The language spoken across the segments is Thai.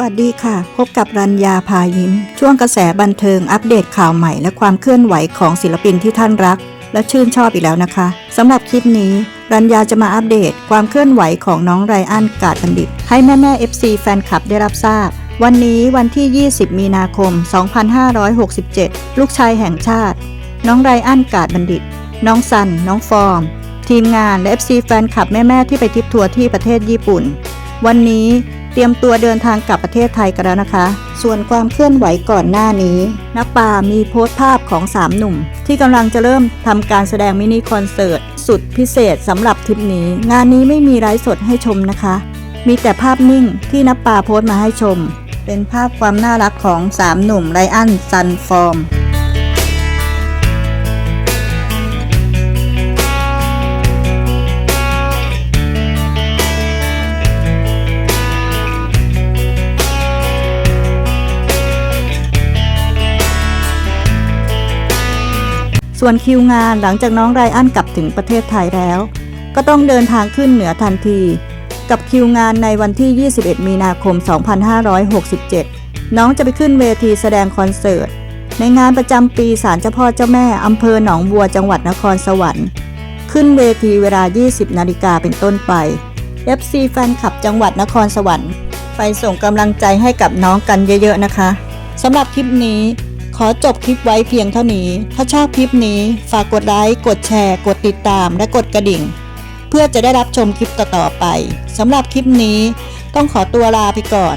วัสดีค่ะ พบกับรัญญาพายิ้ม ช่วงกระแสบันเทิงอัปเดตข่าวใหม่และความเคลื่อนไหวของศิลปินที่ท่านรัก และชื่นชอบอีกแล้วนะคะสำหรับคลิปนี้ รัญญาจะมาอัปเดตความเคลื่อนไหวของน้องไรอันกาดบัณฑิต ให้แม่แม่ๆ FC แฟนคลับได้รับทราบ วันนี้วันที่ 20 มีนาคม 2567 ลูกชายแห่งชาติ น้องไรอันกาดบัณฑิต น้องซัน น้องฟอร์ม ทีมงานและ FC แฟนคลับแม่ๆที่ไปทริปทัวร์ที่ประเทศญี่ปุ่น วันนี้ เตรียมตัวเดินทางกลับประเทศไทยกันแล้วนะคะ ส่วนความเคลื่อนไหวก่อนหน้านี้นับปามีโพสต์ภาพของ 3 หนุ่ม ที่กำลังจะเริ่มทำการแสดงมินิคอนเสิร์ต สุดพิเศษสำหรับทริปนี้ งานนี้ไม่มีไลฟ์สดให้ชมนะคะ มีแต่ภาพนิ่งที่นับปาโพสต์มาให้ชม เป็นภาพความน่ารักของ 3 หนุ่มไรอันซันฟอร์ม ส่วนคิวงานหลังจากน้องไรอันกลับถึงประเทศไทยแล้ว ก็ต้องเดินทางขึ้นเหนือทันที กับคิวงานในวันที่ 21 มีนาคม 2567 น้องจะไปขึ้นเวทีแสดงคอนเสิร์ต ในงานประจำปีศาลเจ้าพ่อเจ้าแม่อำเภอหนองบัวจังหวัดนครสวรรค์ ขึ้นเวทีเวลา 20 นาฬิกาเป็นต้นไป FC แฟนคลับจังหวัดนครสวรรค์ ไปส่งกำลังใจให้กับน้องกันเยอะๆนะคะสำหรับคลิปนี้ ขอจบคลิปไว้เพียงเท่านี้ ถ้าชอบคลิปนี้ฝากกดไลค์ กดแชร์ กดติดตาม และกดกระดิ่ง เพื่อจะได้รับชมคลิปต่อๆไปสำหรับคลิปนี้ต้องขอตัวลาไปก่อน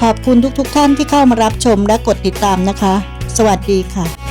ขอบคุณทุกๆทท่านที่เข้ามารับชมและกดติดตามนะคะ สวัสดีค่ะ